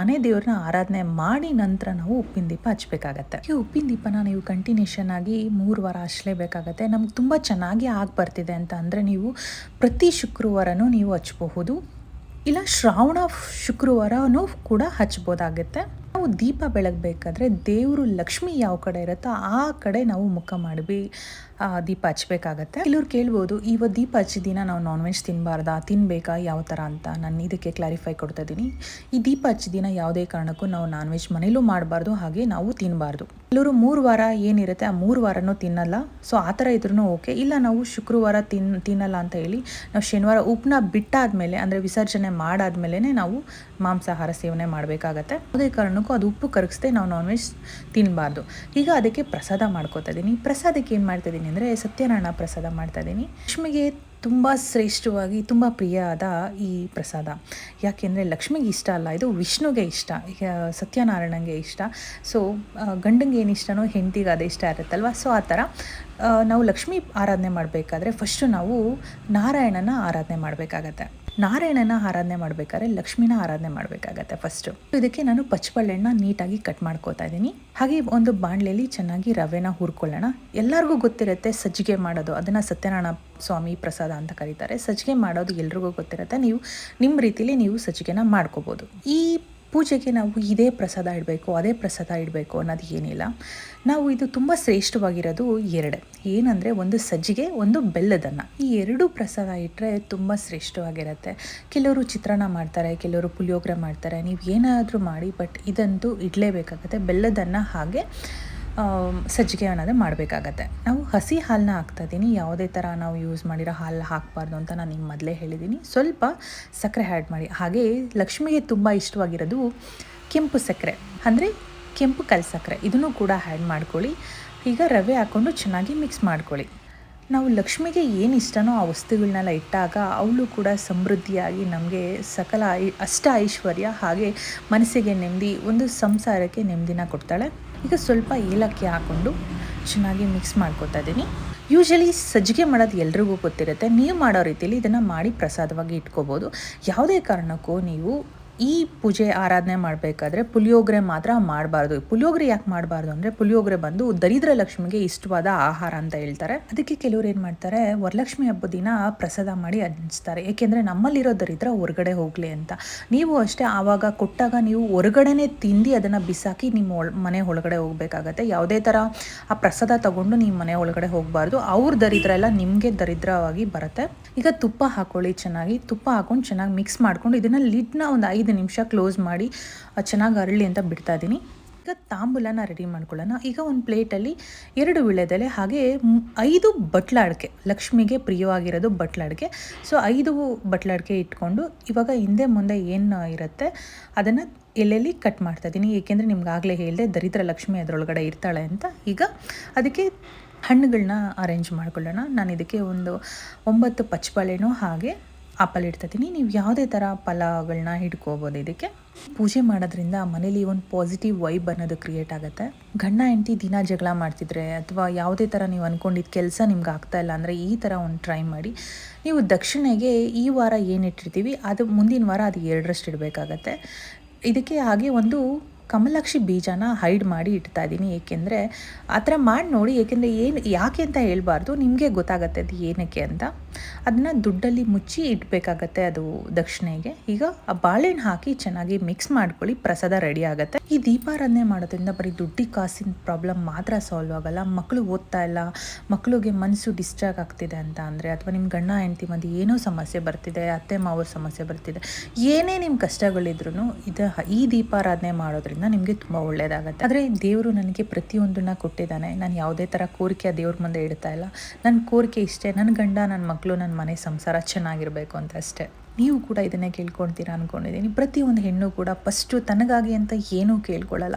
ಮನೆ ದೇವ್ರನ್ನ ಆರಾಧನೆ ಮಾಡಿ ನಂತರ ನಾವು ಉಪ್ಪಿನ ದೀಪ ಹಚ್ಚಬೇಕಾಗತ್ತೆ. ಈ ಉಪ್ಪಿನ ದೀಪನ ನೀವು ಕಂಟಿನ್ಯೂಷನ್ ಆಗಿ ಮೂರು ವಾರ ಹಚ್ಚಲೇಬೇಕಾಗತ್ತೆ. ನಮ್ಗೆ ತುಂಬ ಚೆನ್ನಾಗಿ ಆಗಿ ಬರ್ತಿದೆ ಅಂತ ಅಂದರೆ ನೀವು ಪ್ರತಿ ಶುಕ್ರವಾರನೂ ನೀವು ಹಚ್ಚಬಹುದು. ಇಲ್ಲ, ಶ್ರಾವಣ ಶುಕ್ರವಾರನೂ ಕೂಡ ಹಚ್ಬೋದಾಗುತ್ತೆ ನಾವು ದೀಪ ಬೆಳಗಬೇಕಾದ್ರೆ ದೇವರು ಲಕ್ಷ್ಮಿ ಯಾವ ಕಡೆ ಇರುತ್ತೋ ಆ ಕಡೆ ನಾವು ಮುಖ ಮಾಡಿ ದೀಪ ಹಚ್ಬೇಕಾಗತ್ತೆ. ಕೆಲವ್ರು ಕೇಳ್ಬೋದು ಇವತ್ತು ದೀಪ ಹಚ್ಚಿದಿನ ನಾವು ನಾನ್ ವೆಜ್ ತಿನ್ನಬಾರ್ದಾ ತಿನ್ನಬೇಕಾ ಯಾವ ಥರ ಅಂತ ನಾನು ಇದಕ್ಕೆ ಕ್ಲಾರಿಫೈ ಕೊಡ್ತಾ ಇದ್ದೀನಿ. ಈ ದೀಪ ಹಚ್ಚಿದಿನ ಯಾವುದೇ ಕಾರಣಕ್ಕೂ ನಾವು ನಾನ್ ವೆಜ್ ಮನೇಲೂ ಮಾಡಬಾರ್ದು, ಹಾಗೆ ನಾವು ತಿನ್ನಬಾರ್ದು ಕೆಲವರು ಮೂರು ವಾರ ಏನಿರುತ್ತೆ ಆ ಮೂರು ವಾರನೂ ತಿನ್ನಲ್ಲ ಸೊ ಆ ಥರ ಇದ್ರೂ ಓಕೆ ಇಲ್ಲ ನಾವು ಶುಕ್ರವಾರ ತಿನ್, ತಿನ್ನಲ್ಲ ಅಂತ ಹೇಳಿ ನಾವು ಶನಿವಾರ ಉಪ್ಪನ್ನ ಬಿಟ್ಟಾದ್ಮೇಲೆ, ಅಂದರೆ ವಿಸರ್ಜನೆ ಮಾಡಾದ್ಮೇಲೆ ನಾವು ಮಾಂಸಾಹಾರ ಸೇವನೆ ಮಾಡಬೇಕಾಗತ್ತೆ. ಯಾವುದೇ ಕಾರಣಕ್ಕೂ ಅದು ಉಪ್ಪು ಕರಗಿಸ್ದೆ ನಾವು ನಾನ್ ವೆಜ್ ತಿನ್ನಬಾರ್ದು ಈಗ ಅದಕ್ಕೆ ಪ್ರಸಾದ ಮಾಡ್ಕೋತಾ ಇದ್ದೀನಿ ಪ್ರಸಾದಕ್ಕೆ ಏನು ಮಾಡ್ತಾ ಇದ್ದೀನಿ ಅಂದರೆ ಸತ್ಯನಾರಾಯಣ ಪ್ರಸಾದ ಮಾಡ್ತಾ ಇದ್ದೀನಿ ಲಕ್ಷ್ಮಿಗೆ ತುಂಬ ಶ್ರೇಷ್ಠವಾಗಿ ತುಂಬ ಪ್ರಿಯಾದ ಈ ಪ್ರಸಾದ. ಯಾಕೆಂದರೆ ಲಕ್ಷ್ಮಿಗೆ ಇಷ್ಟ ಅಲ್ಲ, ಇದು ವಿಷ್ಣುಗೆ ಇಷ್ಟ ಸತ್ಯನಾರಾಯಣಂಗೆ ಇಷ್ಟ. ಸೊ ಗಂಡಂಗೆ ಏನು ಇಷ್ಟನೋ ಹೆಂಡತಿಗೆ ಅದೇ ಇಷ್ಟ ಇರುತ್ತಲ್ವ? ಸೊ ಆ ಥರ ನಾವು ಲಕ್ಷ್ಮಿ ಆರಾಧನೆ ಮಾಡಬೇಕಾದ್ರೆ ಫಸ್ಟು ನಾವು ನಾರಾಯಣನ ಆರಾಧನೆ ಮಾಡಬೇಕಾಗತ್ತೆ. ನಾರಾಯಣನ ಆರಾಧನೆ ಮಾಡಬೇಕಾದ್ರೆ ಲಕ್ಷ್ಮಿನ ಆರಾಧನೆ ಮಾಡಬೇಕಾಗತ್ತೆ ಫಸ್ಟು ಇದಕ್ಕೆ ನಾನು ಪಚ್ಚಬಳ್ಳೆಣ್ಣ ನೀಟಾಗಿ ಕಟ್ ಮಾಡ್ಕೋತಾ ಇದ್ದೀನಿ. ಹಾಗೆ ಒಂದು ಬಾಣಲೆಯಲ್ಲಿ ಚೆನ್ನಾಗಿ ರವೆನ ಹುರ್ಕೊಳ್ಳೋಣ. ಎಲ್ಲರಿಗೂ ಗೊತ್ತಿರುತ್ತೆ ಸಜ್ಜಿಗೆ ಮಾಡೋದು, ಅದನ್ನು ಸತ್ಯನಾರಾಯಣ ಸ್ವಾಮಿ ಪ್ರಸಾದ ಅಂತ ಕರೀತಾರೆ. ಸಜ್ಜಿಗೆ ಮಾಡೋದು ಎಲ್ರಿಗೂ ಗೊತ್ತಿರುತ್ತೆ. ನೀವು ನಿಮ್ಮ ರೀತಿಲಿ ನೀವು ಸಜ್ಜಿಗೆನ ಮಾಡ್ಕೋಬೋದು. ಈ ಪೂಜೆಗೆ ನಾವು ಇದೇ ಪ್ರಸಾದ ಇಡಬೇಕು, ಅದೇ ಪ್ರಸಾದ ಇಡಬೇಕು ಅನ್ನೋದು ಏನಿಲ್ಲ. ನಾವು ಇದು ತುಂಬ ಶ್ರೇಷ್ಠವಾಗಿರೋದು ಎರಡು. ಏನಂದರೆ ಒಂದು ಸಜ್ಜಿಗೆ, ಒಂದು ಬೆಲ್ಲದನ್ನು. ಈ ಎರಡು ಪ್ರಸಾದ ಇಟ್ಟರೆ ತುಂಬ ಶ್ರೇಷ್ಠವಾಗಿರುತ್ತೆ. ಕೆಲವರು ಚಿತ್ರಾನ್ನ ಮಾಡ್ತಾರೆ, ಕೆಲವರು ಪುಳಿಯೋಗರೆ ಮಾಡ್ತಾರೆ. ನೀವು ಏನಾದರೂ ಮಾಡಿ, ಬಟ್ ಇದಂತೂ ಇಡಲೇಬೇಕಾಗತ್ತೆ. ಬೆಲ್ಲದನ್ನು ಹಾಗೆ ಸಜ್ಜಿಗೆ ಅನ್ನೋದೇ ಮಾಡಬೇಕಾಗತ್ತೆ. ನಾವು ಹಸಿ ಹಾಲನ್ನ ಹಾಕ್ತಾಯಿದ್ದೀನಿ. ಯಾವುದೇ ಥರ ನಾವು ಯೂಸ್ ಮಾಡಿರೋ ಹಾಲು ಹಾಕಬಾರ್ದು ಅಂತ ನಾನು ನಿಮ್ಮ ಮೊದಲೇ ಹೇಳಿದ್ದೀನಿ. ಸ್ವಲ್ಪ ಸಕ್ಕರೆ ಆ್ಯಡ್ ಮಾಡಿ. ಹಾಗೆ ಲಕ್ಷ್ಮಿಗೆ ತುಂಬ ಇಷ್ಟವಾಗಿರೋದು ಕೆಂಪು ಸಕ್ಕರೆ. ಅಂದರೆ ಕೆಂಪು ಕಲ್ ಸಕ್ಕರೆ. ಇದನ್ನು ಕೂಡ ಆ್ಯಡ್ ಮಾಡ್ಕೊಳ್ಳಿ. ಈಗ ರವೆ ಹಾಕ್ಕೊಂಡು ಚೆನ್ನಾಗಿ ಮಿಕ್ಸ್ ಮಾಡ್ಕೊಳ್ಳಿ. ನಾವು ಲಕ್ಷ್ಮಿಗೆ ಏನು ಇಷ್ಟನೋ ಆ ವಸ್ತುಗಳನ್ನೆಲ್ಲ ಇಟ್ಟಾಗ ಅವಳು ಕೂಡ ಸಮೃದ್ಧಿಯಾಗಿ ನಮಗೆ ಸಕಲ ಅಷ್ಟ ಐಶ್ವರ್ಯ ಹಾಗೆ ಮನಸ್ಸಿಗೆ ನೆಮ್ಮದಿ, ಒಂದು ಸಂಸಾರಕ್ಕೆ ನೆಮ್ಮದಿನ ಕೊಡ್ತಾಳೆ. ಈಗ ಸ್ವಲ್ಪ ಏಲಕ್ಕಿ ಹಾಕ್ಕೊಂಡು ಚೆನ್ನಾಗಿ ಮಿಕ್ಸ್ ಮಾಡ್ಕೊತಾ ಇದ್ದೀನಿ. ಯೂಶ್ವಲಿ ಸಜ್ಜಿಗೆ ಮಾಡೋದು ಎಲ್ರಿಗೂ ಗೊತ್ತಿರುತ್ತೆ. ನೀವು ಮಾಡೋ ರೀತಿಯಲ್ಲಿ ಇದನ್ನು ಮಾಡಿ ಪ್ರಸಾದವಾಗಿ ಇಟ್ಕೋಬೋದು. ಯಾವುದೇ ಕಾರಣಕ್ಕೂ ನೀವು ಈ ಪೂಜೆ ಆರಾಧನೆ ಮಾಡಬೇಕಾದ್ರೆ ಪುಳಿಯೋಗರೆ ಮಾತ್ರ ಮಾಡಬಾರ್ದು. ಪುಳಿಯೋಗರೆ ಯಾಕೆ ಮಾಡಬಾರ್ದು ಅಂದರೆ ಪುಳಿಯೋಗರೆ ಬಂದು ದರಿದ್ರ ಲಕ್ಷ್ಮಿಗೆ ಇಷ್ಟವಾದ ಆಹಾರ ಅಂತ ಹೇಳ್ತಾರೆ. ಅದಕ್ಕೆ ಕೆಲವರು ಏನು ಮಾಡ್ತಾರೆ, ವರಲಕ್ಷ್ಮಿ ಹಬ್ಬದ ದಿನ ಪ್ರಸಾದ ಮಾಡಿ ಹಂಚ್ತಾರೆ. ಏಕೆಂದರೆ ನಮ್ಮಲ್ಲಿರೋ ದರಿದ್ರ ಹೊರಗಡೆ ಹೋಗಲಿ ಅಂತ. ನೀವು ಅಷ್ಟೇ ಆವಾಗ ಕೊಟ್ಟಾಗ ನೀವು ಹೊರಗಡೆನೆ ತಿಂದು ಅದನ್ನು ಬಿಸಾಕಿ ನಿಮ್ಮ ಮನೆ ಒಳಗಡೆ ಹೋಗಬೇಕಾಗತ್ತೆ. ಯಾವುದೇ ಥರ ಆ ಪ್ರಸಾದ ತಗೊಂಡು ನಿಮ್ಮ ಮನೆ ಒಳಗಡೆ ಹೋಗಬಾರ್ದು. ಅವ್ರ ದರಿದ್ರ ಎಲ್ಲ ನಿಮಗೆ ದರಿದ್ರವಾಗಿ ಬರುತ್ತೆ. ಈಗ ತುಪ್ಪ ಹಾಕೊಳ್ಳಿ ಚೆನ್ನಾಗಿ. ತುಪ್ಪ ಹಾಕೊಂಡು ಚೆನ್ನಾಗಿ ಮಿಕ್ಸ್ ಮಾಡ್ಕೊಂಡು ಇದನ್ನು ಲಿಡ್ನ ಒಂದು ಐದು ನಿಮಿಷ ಕ್ಲೋಸ್ ಮಾಡಿ ಚೆನ್ನಾಗಿ ಅರಳಿ ಅಂತ ಬಿಡ್ತಾ ಇದ್ದೀನಿ. ಈಗ ತಾಂಬೂಲನ ರೆಡಿ ಮಾಡ್ಕೊಳ್ಳೋಣ. ಈಗ ಒಂದು ಪ್ಲೇಟಲ್ಲಿ ಎರಡು ವಿಳೆದೆಲೆ, ಹಾಗೆ ಐದು ಬಟ್ಲಾಡಿಕೆ ಲಕ್ಷ್ಮಿಗೆ ಪ್ರಿಯವಾಗಿರೋದು ಬಟ್ಲಾಡಿಕೆ ಸೊ ಐದು ಬಟ್ಲಾಡಿಕೆ ಇಟ್ಕೊಂಡು, ಇವಾಗ ಹಿಂದೆ ಮುಂದೆ ಏನು ಇರುತ್ತೆ, ಅದನ್ನು ಎಲೆಯಲ್ಲಿ ಕಟ್ ಮಾಡ್ತಾ ಇದ್ದೀನಿ. ಏಕೆಂದರೆ ನಿಮ್ಗಾಗಲೇ ಹೇಳಿದೆ, ದರಿದ್ರ ಲಕ್ಷ್ಮಿ ಅದರೊಳಗಡೆ ಇರ್ತಾಳೆ ಅಂತ. ಈಗ ಅದಕ್ಕೆ ಹಣ್ಣುಗಳನ್ನ ಅರೇಂಜ್ ಮಾಡ್ಕೊಳ್ಳೋಣ. ನಾನು ಇದಕ್ಕೆ ಒಂದು ಒಂಬತ್ತು ಪಚ್ಚಬಾಳೆನೂ ಹಾಗೆ ಆಪಲ್ ಇಡ್ತಿದ್ದೀನಿ. ನೀವು ಯಾವುದೇ ಥರ ಫಲಗಳನ್ನ ಹಿಡ್ಕೋಬೋದು ಇದಕ್ಕೆ. ಪೂಜೆ ಮಾಡೋದ್ರಿಂದ ಮನೇಲಿ ಒಂದು ಪಾಸಿಟಿವ್ ವೈಬ್ ಅನ್ನೋದು ಕ್ರಿಯೇಟ್ ಆಗುತ್ತೆ. ಗಂಡ, ಹೆಂಡತಿ ದಿನ ಜಗಳ ಮಾಡ್ತಿದ್ರೆ ಅಥವಾ ಯಾವುದೇ ಥರ ನೀವು ಅಂದ್ಕೊಂಡಿದ್ದ ಕೆಲಸ ನಿಮ್ಗೆ ಆಗ್ತಾ ಇಲ್ಲ ಅಂದರೆ ಈ ಥರ ಒಂದು ಟ್ರೈ ಮಾಡಿ. ನೀವು ದಕ್ಷಿಣೆಗೆ ಈ ವಾರ ಏನು ಇಟ್ಟಿರ್ತೀವಿ, ಅದು ಮುಂದಿನ ವಾರ ಅದು ಎರಡರಷ್ಟು ಇಡಬೇಕಾಗತ್ತೆ. ಇದಕ್ಕೆ ಹಾಗೆ ಒಂದು ಕಮಲಾಕ್ಷಿ ಬೀಜನ ಹೈಡ್ ಮಾಡಿ ಇಡ್ತಾ ಇದ್ದೀನಿ. ಏಕೆಂದರೆ ಆ ಥರ ಮಾಡಿ ನೋಡಿ, ಏಕೆಂದರೆ ಏನು, ಯಾಕೆ ಅಂತ ಹೇಳ್ಬಾರ್ದು. ನಿಮಗೆ ಗೊತ್ತಾಗತ್ತೆ ಅದು ಏನಕ್ಕೆ ಅಂತ. ಅದನ್ನು ದುಡ್ಡಲ್ಲಿ ಮುಚ್ಚಿ ಇಡಬೇಕಾಗತ್ತೆ ಅದು ದಕ್ಷಿಣೆಗೆ. ಈಗ ಆ ಬಾಳೆಹಣ್ಣು ಹಾಕಿ ಚೆನ್ನಾಗಿ ಮಿಕ್ಸ್ ಮಾಡ್ಕೊಳ್ಳಿ, ಪ್ರಸಾದ ರೆಡಿ ಆಗುತ್ತೆ. ಈ ದೀಪಾರಾಧನೆ ಮಾಡೋದ್ರಿಂದ ಬರೀ ದುಡ್ಡಿ ಕಾಸಿನ ಪ್ರಾಬ್ಲಮ್ ಮಾತ್ರ ಸಾಲ್ವ್ ಆಗಲ್ಲ. ಮಕ್ಕಳು ಓದ್ತಾ ಇಲ್ಲ ಮಕ್ಕಳಿಗೆ ಮನಸ್ಸು ಡಿಸ್ಟ್ರಾಕ್ಟ್ ಆಗ್ತಿದೆ ಅಂತ ಅಂದರೆ, ಅಥವಾ ನಿಮ್ಮ ಗಂಡ, ಹೆಂಡತಿ ಮಂದಿ ಏನೋ ಸಮಸ್ಯೆ ಬರ್ತಿದೆ, ಅತ್ತೆ, ಮಾವ್ರ ಸಮಸ್ಯೆ ಬರ್ತಿದೆ, ಏನೇ ನಿಮ್ಮ ಕಷ್ಟಗಳಿದ್ರು ಇದು, ಈ ದೀಪಾರಾಧನೆ ಮಾಡೋದ್ರಿಂದ ನಿಮಗೆ ತುಂಬ ಒಳ್ಳೆಯದಾಗತ್ತೆ ಆದರೆ ದೇವರು ನನಗೆ ಪ್ರತಿಯೊಂದನ್ನ ಕೊಟ್ಟಿದ್ದಾನೆ. ನಾನು ಯಾವುದೇ ಥರ ಕೋರಿಕೆ ದೇವ್ರ ಮುಂದೆ ಇಡ್ತಾ ಇಲ್ಲ. ನನ್ನ ಕೋರಿಕೆ ಇಷ್ಟೇ. ನನ್ನ ಗಂಡ ನನ್ನ ಮಕ್ಕಳು ನನ್ನ ಮನೆ ಸಂಸಾರ ಚೆನ್ನಾಗಿರಬೇಕು ಅಂತ ಅಷ್ಟೇ. ನೀವು ಕೂಡ ಇದನ್ನೇ ಕೇಳ್ಕೊಳ್ತೀರಾ ಅಂದ್ಕೊಂಡಿದ್ದೀನಿ ಪ್ರತಿಯೊಂದು ಹೆಣ್ಣು ಕೂಡ ಫಸ್ಟು ತನಗಾಗಿ ಅಂತ ಏನೂ ಕೇಳ್ಕೊಳ್ಳಲ್ಲ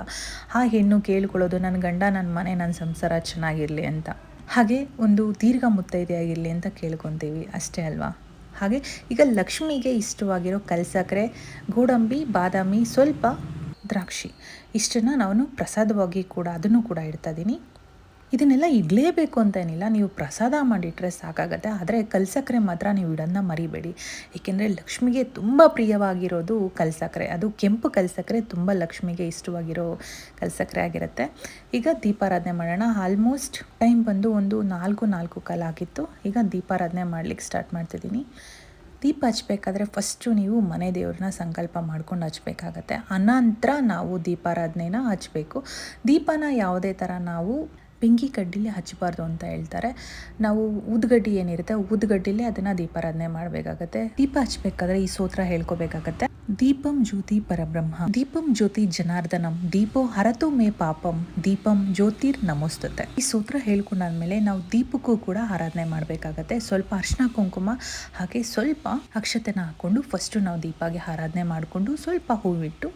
ಆ ಹೆಣ್ಣು ಕೇಳ್ಕೊಳ್ಳೋದು ನನ್ನ ಗಂಡ ನನ್ನ ಮನೆ ನನ್ನ ಸಂಸಾರ ಚೆನ್ನಾಗಿರಲಿ ಅಂತ. ಹಾಗೆ ಒಂದು ದೀರ್ಘ ಮುತ್ತೈದೆಯಾಗಿರಲಿ ಅಂತ ಕೇಳ್ಕೊತೀವಿ ಅಷ್ಟೇ ಅಲ್ವಾ? ಹಾಗೆ ಈಗ ಲಕ್ಷ್ಮಿಗೆ ಇಷ್ಟವಾಗಿರೋ ಕಲ್ಸಕ್ರೆ ಗೋಡಂಬಿ, ಬಾದಾಮಿ ಸ್ವಲ್ಪ ದ್ರಾಕ್ಷಿ. ಇಷ್ಟನ್ನು ನಾನು ಪ್ರಸಾದವಾಗಿ ಕೂಡ ಅದನ್ನು ಕೂಡ ಇಡ್ತಾ ಇದ್ದೀನಿ. ಇದನ್ನೆಲ್ಲ ಇಡಲೇಬೇಕು ಅಂತ ಏನಿಲ್ಲ. ನೀವು ಪ್ರಸಾದ ಮಾಡಿಟ್ರೆ ಸಾಕಾಗತ್ತೆ. ಆದರೆ ಕಲ್ಸಕ್ಕರೆ ಮಾತ್ರ ನೀವು ಇಡೋದನ್ನ ಮರಿಬೇಡಿ. ಏಕೆಂದರೆ ಲಕ್ಷ್ಮಿಗೆ ತುಂಬ ಪ್ರಿಯವಾಗಿರೋದು ಕಲ್ಸಕ್ಕರೆ ಅದು ಕೆಂಪು ಕಲ್ಸಕ್ಕರೆ ತುಂಬ ಲಕ್ಷ್ಮಿಗೆ ಇಷ್ಟವಾಗಿರೋ ಕಲ್ಸಕ್ಕರೆ ಆಗಿರುತ್ತೆ. ಈಗ ದೀಪಾರಾಧನೆ ಮಾಡೋಣ. ಆಲ್ಮೋಸ್ಟ್ ಟೈಮ್ ಬಂದು ಒಂದು ನಾಲ್ಕು ನಾಲ್ಕು ಕಾಲ ಆಗಿತ್ತು ಈಗ ದೀಪಾರಾಧನೆ ಮಾಡ್ಲಿಕ್ಕೆ ಸ್ಟಾರ್ಟ್ ಮಾಡ್ತಿದ್ದೀನಿ. ದೀಪ ಹಚ್ಬೇಕಾದ್ರೆ ಫಸ್ಟು ನೀವು ಮನೆ ದೇವ್ರನ್ನ ಸಂಕಲ್ಪ ಮಾಡ್ಕೊಂಡು ಹಚ್ಬೇಕಾಗತ್ತೆ. ಅನಂತರ ನಾವು ದೀಪಾರಾಧನೆನ ಹಚ್ಚಬೇಕು ದೀಪನ ಯಾವುದೇ ಥರ ನಾವು ಬೆಂಕಿ ಕಡ್ಡಿಲಿ ಹಚ್ಚಬಾರ್ದು ಅಂತ ಹೇಳ್ತಾರೆ. ನಾವು ಊದ್ಗಡ್ಡಿ ಏನಿರುತ್ತೆ ಊದ್ಗಡ್ಡಿಲಿ ಅದನ್ನು ದೀಪಾರಾಧನೆ ಮಾಡಬೇಕಾಗತ್ತೆ. ದೀಪ ಹಚ್ಬೇಕಾದ್ರೆ ಈ ಸೂತ್ರ ಹೇಳ್ಕೊಬೇಕಾಗತ್ತೆ. ದೀಪಂ ಜ್ಯೋತಿ ಪರಬ್ರಹ್ಮ. ದೀಪಂ ಜ್ಯೋತಿ ಜನಾರ್ದನಂ. ದೀಪೋ ಹರತು ಮೇ ಪಾಪಂ. ದೀಪಂ ಜ್ಯೋತಿರ್ ನಮೋಸ್ತತೆ. ಈ ಸೂತ್ರ ಹೇಳ್ಕೊಂಡಾದ್ಮೇಲೆ ನಾವು ದೀಪಕ್ಕೂ ಕೂಡ ಆರಾಧನೆ ಮಾಡಬೇಕಾಗತ್ತೆ. ಸ್ವಲ್ಪ ಅರ್ಶನ ಕುಂಕುಮ ಹಾಗೆ ಸ್ವಲ್ಪ ಅಕ್ಷತೆನ ಹಾಕೊಂಡು ಫಸ್ಟು ನಾವು ದೀಪಾಗೆ ಆರಾಧನೆ ಮಾಡಿಕೊಂಡು ಸ್ವಲ್ಪ ಹೂವಿಟ್ಟು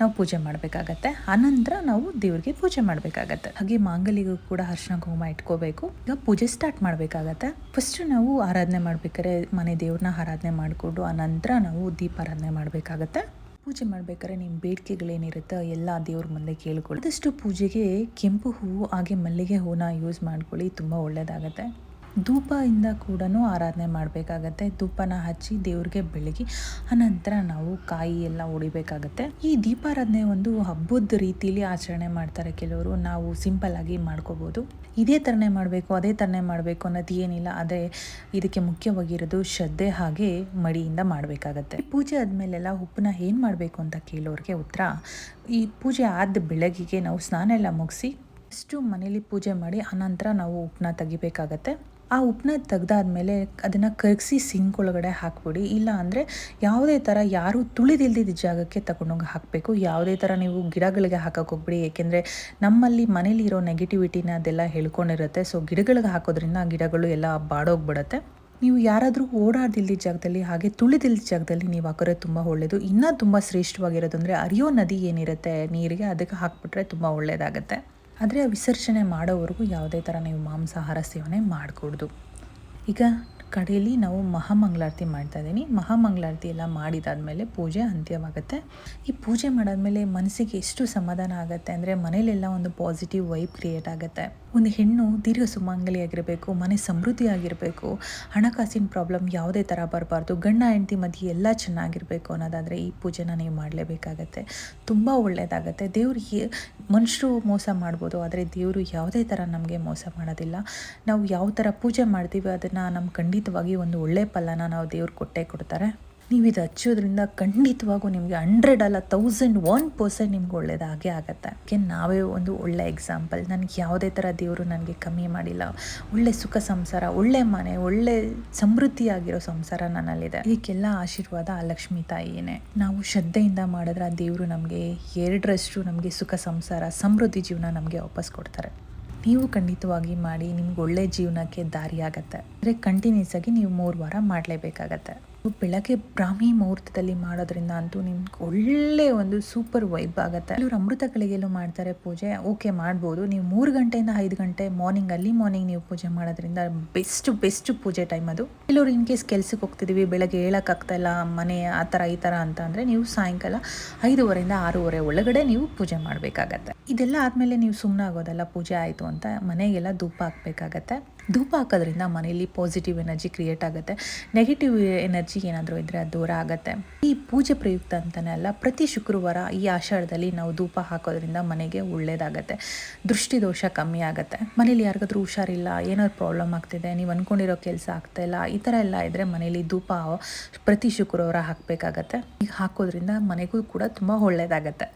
ನಾವು ಪೂಜೆ ಮಾಡಬೇಕಾಗತ್ತೆ. ಆನಂತರ ನಾವು ದೇವ್ರಿಗೆ ಪೂಜೆ ಮಾಡಬೇಕಾಗತ್ತೆ. ಹಾಗೆ ಮಾಂಗಲಿಗೂ ಕೂಡ ಅರ್ಶನ ಕುಂಕುಮ ಇಟ್ಕೋಬೇಕು. ಈಗ ಪೂಜೆ ಸ್ಟಾರ್ಟ್ ಮಾಡಬೇಕಾಗತ್ತೆ. ಫಸ್ಟ್ ನಾವು ಆರಾಧನೆ ಮಾಡ್ಬೇಕಾದ್ರೆ ಮನೆ ದೇವ್ರನ್ನ ಆರಾಧನೆ ಮಾಡಿಕೊಂಡು ಆನಂತರ ನಾವು ದೀಪಾರಾಧನೆ ಮಾಡಬೇಕಾಗತ್ತೆ. ಪೂಜೆ ಮಾಡ್ಬೇಕಾದ್ರೆ ನಿಮ್ಮ ಬೇಡಿಕೆಗಳೇನಿರುತ್ತೆ ಎಲ್ಲ ದೇವ್ರ ಮುಂದೆ ಕೇಳ್ಕೊಳ್ಳಿ. ಆದಷ್ಟು ಪೂಜೆಗೆ ಕೆಂಪು ಹೂವು ಹಾಗೆ ಮಲ್ಲಿಗೆ ಹೂನ ಯೂಸ್ ಮಾಡ್ಕೊಳ್ಳಿ. ತುಂಬ ಒಳ್ಳೆಯದಾಗತ್ತೆ ಧೂಪದಿಂದ ಕೂಡ ಆರಾಧನೆ ಮಾಡಬೇಕಾಗತ್ತೆ. ಧೂಪನ ಹಚ್ಚಿ ದೇವ್ರಿಗೆ ಬೆಳಗಿ ಅನಂತರ ನಾವು ಕಾಯಿ ಎಲ್ಲ ಹೊಡಿಬೇಕಾಗತ್ತೆ ಈ ದೀಪಾರಾಧನೆ ಒಂದು ಹಬ್ಬದ ರೀತಿಲಿ ಆಚರಣೆ ಮಾಡ್ತಾರೆ ಕೆಲವರು. ನಾವು ಸಿಂಪಲ್ ಆಗಿ ಮಾಡ್ಕೋಬೋದು. ಇದೇ ಥರನೇ ಮಾಡಬೇಕು, ಅದೇ ಥರನೇ ಮಾಡಬೇಕು ಅನ್ನೋದು ಏನಿಲ್ಲ. ಆದರೆ ಇದಕ್ಕೆ ಮುಖ್ಯವಾಗಿರೋದು ಶ್ರದ್ಧೆ ಹಾಗೆ ಮಡಿಯಿಂದ ಮಾಡಬೇಕಾಗತ್ತೆ. ಪೂಜೆ ಆದಮೇಲೆಲ್ಲ ಉಪ್ಪನ್ನ ಏನು ಮಾಡಬೇಕು ಅಂತ ಕೇಳೋರಿಗೆ ಉತ್ತರ, ಈ ಪೂಜೆ ಆದ ಬೆಳಗಿಗೆ ನಾವು ಸ್ನಾನ ಎಲ್ಲ ಮುಗಿಸಿ, ಅಷ್ಟು ಮನೇಲಿ ಪೂಜೆ ಮಾಡಿ, ಆನಂತರ ನಾವು ಉಪ್ಪನ್ನ ತೆಗಿಬೇಕಾಗತ್ತೆ. ಆ ಉಪ್ಪನ್ನ ತೆಗ್ದಾದ್ಮೇಲೆ ಅದನ್ನು ಕರಗಿಸಿ ಸಿಂಕ್ ಒಳಗಡೆ ಹಾಕ್ಬಿಡಿ. ಇಲ್ಲ ಅಂದರೆ ಯಾವುದೇ ಥರ ಯಾರೂ ತುಳಿದಿಲ್ದಿದ್ದ ಜಾಗಕ್ಕೆ ತಗೊಂಡೋಗಿ ಹಾಕಬೇಕು. ಯಾವುದೇ ಥರ ನೀವು ಗಿಡಗಳಿಗೆ ಹಾಕಕ್ಕೆ ಹೋಗ್ಬಿಡಿ. ಏಕೆಂದರೆ ನಮ್ಮಲ್ಲಿ ಮನೇಲಿ ಇರೋ ನೆಗೆಟಿವಿಟಿನ ಅದೆಲ್ಲ ಹೇಳ್ಕೊಂಡಿರುತ್ತೆ. ಸೊ ಗಿಡಗಳಿಗೆ ಹಾಕೋದ್ರಿಂದ ಆ ಗಿಡಗಳು ಎಲ್ಲ ಬಾಡೋಗ್ಬಿಡುತ್ತೆ. ನೀವು ಯಾರಾದರೂ ಓಡಾಡ್ದಿಲ್ದ ಜಾಗದಲ್ಲಿ ಹಾಗೆ ತುಳಿದಿಲ್ದ ಜಾಗದಲ್ಲಿ ನೀವು ಹಾಕೋರೆ ತುಂಬ ಒಳ್ಳೆಯದು ಇನ್ನೂ ತುಂಬ ಶ್ರೇಷ್ಠವಾಗಿರೋದು ಅಂದರೆ ಅರಿಯೋ ನದಿ ಏನಿರುತ್ತೆ, ನೀರಿಗೆ ಅದಕ್ಕೆ ಹಾಕ್ಬಿಟ್ರೆ ತುಂಬ ಒಳ್ಳೆಯದಾಗತ್ತೆ ಆದರೆ ವಿಸರ್ಜನೆ ಮಾಡೋವರೆಗೂ ಯಾವುದೇ ಥರ ನೀವು ಮಾಂಸಾಹಾರ ಸೇವನೆ ಮಾಡಕೂಡ್ದು. ಈಗ ಕಡೆಯಲ್ಲಿ ನಾವು ಮಹಾಮಂಗಳಾರತಿ ಮಾಡ್ತಾ ಇದ್ದೀನಿ. ಮಹಾಮಂಗಳಾರತಿ ಎಲ್ಲ ಮಾಡಿದಾದ್ಮೇಲೆ ಪೂಜೆ ಅಂತ್ಯವಾಗುತ್ತೆ. ಈ ಪೂಜೆ ಮಾಡಾದಮೇಲೆ ಮನಸ್ಸಿಗೆ ಎಷ್ಟು ಸಮಾಧಾನ ಆಗುತ್ತೆ ಅಂದರೆ ಮನೇಲೆಲ್ಲ ಒಂದು ಪಾಸಿಟಿವ್ ವೈಬ್ ಕ್ರಿಯೇಟ್ ಆಗುತ್ತೆ. ಒಂದು ಹೆಣ್ಣು ದೀರ್ಘ ಸುಮಂಗಲಿಯಾಗಿರಬೇಕು ಮನೆ ಸಮೃದ್ಧಿಯಾಗಿರಬೇಕು ಹಣಕಾಸಿನ ಪ್ರಾಬ್ಲಮ್ ಯಾವುದೇ ಥರ ಬರಬಾರ್ದು, ಗಂಡ, ಹೆಂಡತಿ ಮಧ್ಯೆ ಎಲ್ಲ ಚೆನ್ನಾಗಿರಬೇಕು ಅನ್ನೋದಾದರೆ ಈ ಪೂಜೆನ ನೀವು ಮಾಡಲೇಬೇಕಾಗತ್ತೆ. ತುಂಬ ಒಳ್ಳೆಯದಾಗತ್ತೆ ದೇವರು ಮನುಷ್ಯರು ಮೋಸ ಮಾಡ್ಬೋದು, ಆದರೆ ದೇವರು ಯಾವುದೇ ಥರ ನಮಗೆ ಮೋಸ ಮಾಡೋದಿಲ್ಲ. ನಾವು ಯಾವ ಥರ ಪೂಜೆ ಮಾಡ್ತೀವಿ ಅದನ್ನು ನಮ್ಮ ಖಂಡಿತವಾಗಿ ಒಂದು ಒಳ್ಳೆಯ ಫಲನ ನಾವು ದೇವ್ರಿಗೆ ಕೊಟ್ಟೇ ಕೊಡ್ತಾರೆ. ನೀವು ಇದು ಹಚ್ಚೋದ್ರಿಂದ ಖಂಡಿತವಾಗೂ ನಿಮಗೆ ಹಂಡ್ರೆಡ್ ಅಲ್ಲ ತೌಸಂಡ್ ಒನ್ ಪರ್ಸೆಂಟ್ ನಿಮ್ಗೆ ಒಳ್ಳೇದಾಗೇ ಆಗುತ್ತೆ. ಅದಕ್ಕೆ ನಾವೇ ಒಂದು ಒಳ್ಳೆ ಎಕ್ಸಾಂಪಲ್ ನನಗೆ ಯಾವುದೇ ಥರ ದೇವರು ನನಗೆ ಕಮ್ಮಿ ಮಾಡಿಲ್ಲ. ಒಳ್ಳೆ ಸುಖ ಸಂಸಾರ, ಒಳ್ಳೆ ಮನೆ, ಒಳ್ಳೆ ಸಮೃದ್ಧಿಯಾಗಿರೋ ಸಂಸಾರ ನನ್ನಲ್ಲಿದೆ. ಇದಕ್ಕೆಲ್ಲ ಆಶೀರ್ವಾದ ಆ ಲಕ್ಷ್ಮೀ ತಾಯಿಯೇ ನಾವು ಶ್ರದ್ಧೆಯಿಂದ ಮಾಡಿದ್ರೆ ಆ ದೇವರು ನಮಗೆ ಎರಡರಷ್ಟು ನಮಗೆ ಸುಖ ಸಂಸಾರ, ಸಮೃದ್ಧಿ ಜೀವನ ನಮಗೆ ವಾಪಸ್ ಕೊಡ್ತಾರೆ. ನೀವು ಖಂಡಿತವಾಗಿ ಮಾಡಿ, ನಿಮ್ಗೆ ಒಳ್ಳೆ ಜೀವನಕ್ಕೆ ದಾರಿ ಆಗತ್ತೆ ಅಂದರೆ ಕಂಟಿನ್ಯೂಸ್ ಆಗಿ ನೀವು ಮೂರು ವಾರ ಮಾಡಲೇಬೇಕಾಗತ್ತೆ. ಬೆಳಗ್ಗೆ ಬ್ರಾಹ್ಮಿ ಮುಹೂರ್ತದಲ್ಲಿ ಮಾಡೋದ್ರಿಂದ ಅಂತೂ ನಿಮ್ಗೆ ಒಳ್ಳೆ ಒಂದು ಸೂಪರ್ ವೈಬ್ ಆಗುತ್ತೆ. ಇವ್ರು ಅಮೃತ ಗಳಿಗೆಲ್ಲೂ ಮಾಡ್ತಾರೆ ಪೂಜೆ. ಓಕೆ, ಮಾಡ್ಬೋದು. ನೀವು ಮೂರು ಗಂಟೆಯಿಂದ ಐದು ಗಂಟೆ ಮಾರ್ನಿಂಗ್ ಅಲ್ಲಿ ಮಾರ್ನಿಂಗ್ ನೀವು ಪೂಜೆ ಮಾಡೋದ್ರಿಂದ ಬೆಸ್ಟ್ ಬೆಸ್ಟ್ ಪೂಜೆ ಟೈಮ್ ಅದು. ಕೆಲವರು ಇನ್ ಕೇಸ್ ಕೆಲ್ಸಕ್ಕೆ ಹೋಗ್ತಿದ್ದೀವಿ ಬೆಳಗ್ಗೆ ಹೇಳೋಕ್ಕಾಗ್ತಾ ಇಲ್ಲ ಮನೆ ಆ ಥರ ಈ ಥರ ಅಂತ ಅಂದರೆ ನೀವು ಸಾಯಂಕಾಲ ಐದೂವರೆಯಿಂದ ಆರೂವರೆ ಒಳಗಡೆ ನೀವು ಪೂಜೆ ಮಾಡಬೇಕಾಗತ್ತೆ. ಇದೆಲ್ಲ ಆದಮೇಲೆ ನೀವು ಸುಮ್ಮನೆ ಆಗೋದಲ್ಲ ಪೂಜೆ ಆಯಿತು ಅಂತ ಮನೆಗೆಲ್ಲ ಧೂಪ ಹಾಕಬೇಕಾಗತ್ತೆ. ಧೂಪ ಹಾಕೋದ್ರಿಂದ ಮನೆಯಲ್ಲಿ ಪಾಸಿಟಿವ್ ಎನರ್ಜಿ ಕ್ರಿಯೇಟ್ ಆಗುತ್ತೆ. ನೆಗೆಟಿವ್ ಎನರ್ಜಿ ಏನಾದರೂ ಇದ್ದರೆ ಅದು ದೂರ ಆಗುತ್ತೆ ಈ ಪೂಜೆ ಪ್ರಯುಕ್ತ ಅಂತಲೇ ಅಲ್ಲ, ಪ್ರತಿ ಶುಕ್ರವಾರ ಈ ಆಷಾಢದಲ್ಲಿ ನಾವು ಧೂಪ ಹಾಕೋದ್ರಿಂದ ಮನೆಗೆ ಒಳ್ಳೆಯದಾಗತ್ತೆ ದೃಷ್ಟಿದೋಷ ಕಮ್ಮಿ ಆಗುತ್ತೆ. ಮನೇಲಿ ಯಾರಿಗಾದ್ರೂ ಹುಷಾರಿಲ್ಲ ಏನಾದ್ರು ಪ್ರಾಬ್ಲಮ್ ಆಗ್ತಿದೆ, ನೀವು ಅಂದ್ಕೊಂಡಿರೋ ಕೆಲಸ ಆಗ್ತಾ ಇಲ್ಲ, ಈ ಥರ ಎಲ್ಲ ಇದ್ದರೆ ಮನೇಲಿ ಧೂಪ ಪ್ರತಿ ಶುಕ್ರವಾರ ಹಾಕಬೇಕಾಗತ್ತೆ. ಈಗ ಹಾಕೋದ್ರಿಂದ ಮನೆಗೂ ಕೂಡ ತುಂಬ ಒಳ್ಳೇದಾಗತ್ತೆ.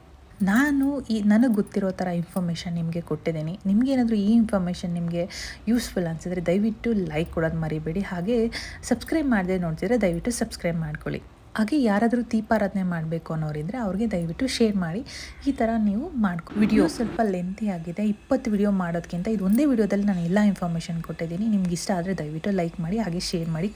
ನಾನು ಈ, ನನಗೆ ಗೊತ್ತಿರೋ ಥರ ಇನ್ಫಾರ್ಮೇಷನ್ ನಿಮಗೆ ಕೊಟ್ಟಿದ್ದೀನಿ. ನಿಮಗೇನಾದರೂ ಈ ಇನ್ಫಾರ್ಮೇಷನ್ ನಿಮಗೆ ಯೂಸ್ಫುಲ್ ಅನಿಸಿದ್ರೆ ದಯವಿಟ್ಟು ಲೈಕ್ ಕೊಡೋದು ಮರಿಬೇಡಿ. ಹಾಗೆ ಸಬ್ಸ್ಕ್ರೈಬ್ ಮಾಡದೆ ನೋಡ್ತಿದ್ರೆ ದಯವಿಟ್ಟು ಸಬ್ಸ್ಕ್ರೈಬ್ ಮಾಡ್ಕೊಳ್ಳಿ. ಹಾಗೆ ಯಾರಾದರೂ ದೀಪಾರಾಧನೆ ಮಾಡಬೇಕು ಅನ್ನೋರಿದ್ರೆ ಅವ್ರಿಗೆ ದಯವಿಟ್ಟು ಶೇರ್ ಮಾಡಿ. ಈ ಥರ ನೀವು ಮಾಡ್ಕೊ ವಿಡಿಯೋ ಸ್ವಲ್ಪ ಲೆಂತಿ ಆಗಿದೆ. ಇಪ್ಪತ್ತು ವಿಡಿಯೋ ಮಾಡೋದಕ್ಕಿಂತ ಇದು ಒಂದೇ ವಿಡಿಯೋದಲ್ಲಿ ನಾನು ಎಲ್ಲ ಇನ್ಫಾರ್ಮೇಷನ್ ಕೊಟ್ಟಿದ್ದೀನಿ. ನಿಮ್ಗೆ ಇಷ್ಟ ಆದರೆ ದಯವಿಟ್ಟು ಲೈಕ್ ಮಾಡಿ, ಹಾಗೆ ಶೇರ್ ಮಾಡಿ.